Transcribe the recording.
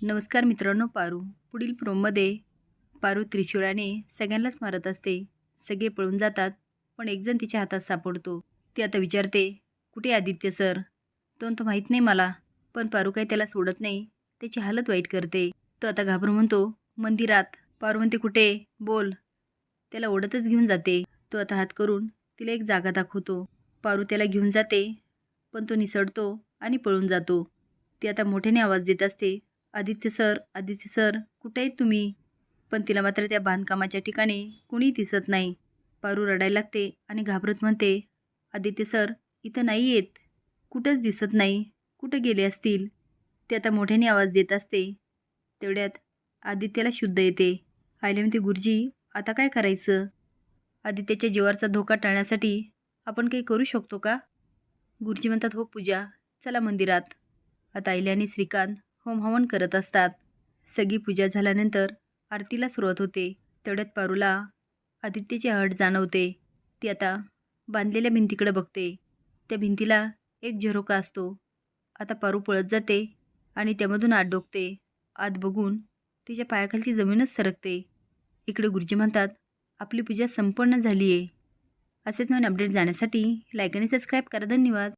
नमस्कार मित्रांनो पारू. पुढील प्रोममध्ये पारू त्रिशूळाने सगळ्यांनाच मारत असते. सगळे पळून जातात पण एकजण तिच्या हातात सापडतो. ती आता विचारते कुठे आदित्य सर? तो तो माहीत नाही मला पण पारू काही त्याला सोडत नाही. त्याची हालत वाईट करते. तो आता घाबरून म्हणतो मंदिरात पारू म्हणते कुठे? बोल. त्याला ओढतच घेऊन जाते. तो आता हात करून तिला एक जागा दाखवतो. पारू त्याला घेऊन जाते पण तो निसडतो आणि पळून जातो. ती आता मोठ्याने आवाज देत असते आदित्य सर आदित्य सर कुठे आहेत तुम्ही. पण तिला मात्र त्या बांधकामाच्या ठिकाणी कुणी दिसत नाही. पारू रडायला लागते आणि घाबरत म्हणते आदित्य सर इथं नाही येत. कुठंच दिसत नाही. कुठं गेले असतील? ते आता मोठ्याने आवाज देत असते. तेवढ्यात आदित्याला शुद्ध येते. आयले म्हणते गुरुजी आता काय करायचं? आदित्याच्या जीवाचा धोका टाळण्यासाठी आपण काही करू शकतो का? गुरुजी म्हणतात हो पूजा चला मंदिरात. आता आईले आणि श्रीकांत होमहवन करत असतात. सगळी पूजा झाल्यानंतर आरतीला सुरुवात होते. तेवढ्यात पारूला आदित्यची हट जाणवते. ती आता बांधलेल्या भिंतीकडे बघते. त्या भिंतीला एक झरोका असतो. आता पारू पळत जाते आणि त्यामधून आत डोकते. आत बघून तिच्या पायाखालची जमीनच सरकते. इकडे गुरुजी म्हणतात आपली पूजा संपन्न झाली आहे असेच नवीन अपडेट जाण्यासाठी लाईक आणि सबस्क्राईब करा. धन्यवाद.